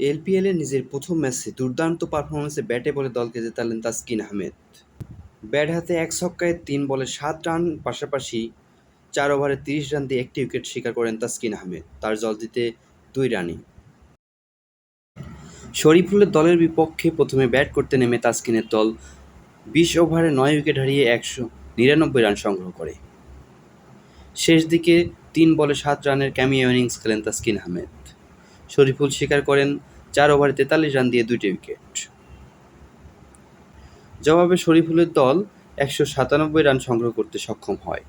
এলপিএলে নিজের প্রথম ম্যাচে দুর্দান্ত পারফরম্যান্সে ব্যাটে বলে দলকে জেতালেন তাসকিন আহমেদ। ব্যাট হাতে এক ছক্কায় তিন বলে সাত রান, পাশাপাশি চার ওভারে তিরিশ রান দিয়ে একটি উইকেট শিকার করেন তাসকিন আহমেদ। তার জল দিতে দুই রানই শরীফুলের দলের বিপক্ষে প্রথমে ব্যাট করতে নেমে তাসকিনের দল বিশ ওভারে নয় উইকেট হারিয়ে একশো নিরানব্বই রান সংগ্রহ করে। শেষ দিকে তিন বলে সাত রানের ক্যামিও ইনিংস খেলেন তাসকিন আহমেদ। শরীফুল স্বীকার করেন, চার ওভারে তেতাল্লিশ রান দিয়ে দুইটি উইকেট। জবাবে শরীফুলের দল একশো সাতানব্বই রান সংগ্রহ করতে সক্ষম হয়।